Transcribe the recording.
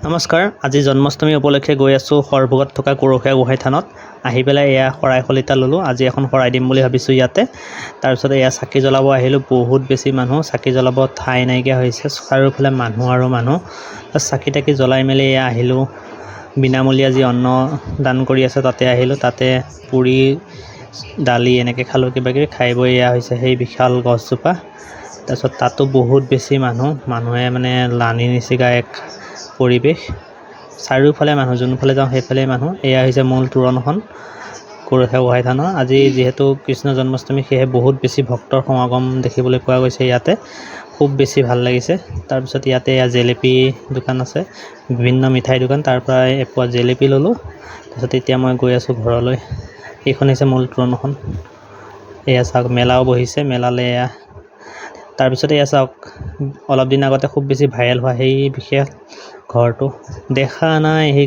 নমস্কাৰ আজি জন্মাষ্টমী উপলক্ষে গৈ আছোঁ সৰভোগত থকা গৰখীয়া গোসাঁই থানত। আহি পেলাই এয়া শৰাই শলিতা ল'লোঁ আজি এখন শৰাই দিম বুলি ভাবিছোঁ ইয়াতে। তাৰপিছত এয়া চাকি জ্বলাব আহিলোঁ বহুত বেছি মানুহ চাকি জ্বলাব ঠাই নাইকিয়া হৈছে চাৰিওফালে মানুহ আৰু মানুহ। চাকি তাকি জ্বলাই মেলি এয়া আহিলোঁ। বিনামূলীয়া যি অন্ন দান কৰি আছে তাতে আহিলোঁ তাতে পুৰি দালি এনেকৈ খালোঁ কিবাকিবি খাই বৈ এয়া হৈছে সেই বিশাল গছজোপা। তাৰপিছত তাতো বহুত বেছি মানুহ মানুহে মানে লানি নিচিগা এক পৰিৱেশ। চাৰিওফালে মানুহ, যোনফালে যাওঁ সেইফালে মানুহ। এয়া হৈছে মূল তোৰণখন গোসাঁই থানৰ। আজি যিহেতু কৃষ্ণ জন্মাষ্টমী, সেয়েহে বহুত বেছি ভক্তৰ সমাগম দেখিবলৈ পোৱা গৈছে ইয়াতে। খুব বেছি ভালো লাগিছে। তাৰপিছত ইয়াতে এয়া জেলেপি দোকান আছে, বিভিন্ন মিঠাই দোকান। তাৰ পৰা এপোৱা জেলেপি ল'লোঁ। তাৰপিছত এতিয়া মই গৈ আছোঁ ঘৰলৈ। এইখন হৈছে মূল তোৰণখন। এয়া চাওক, মেলাও বহিছে। মেলালৈ এয়া তাৰপিছত এয়া চাওক অলপ দিন আগতে খুব বেছি ভাইৰেল হোৱা সেই বিশেষ ঘৰটো। দেখা নাই সেই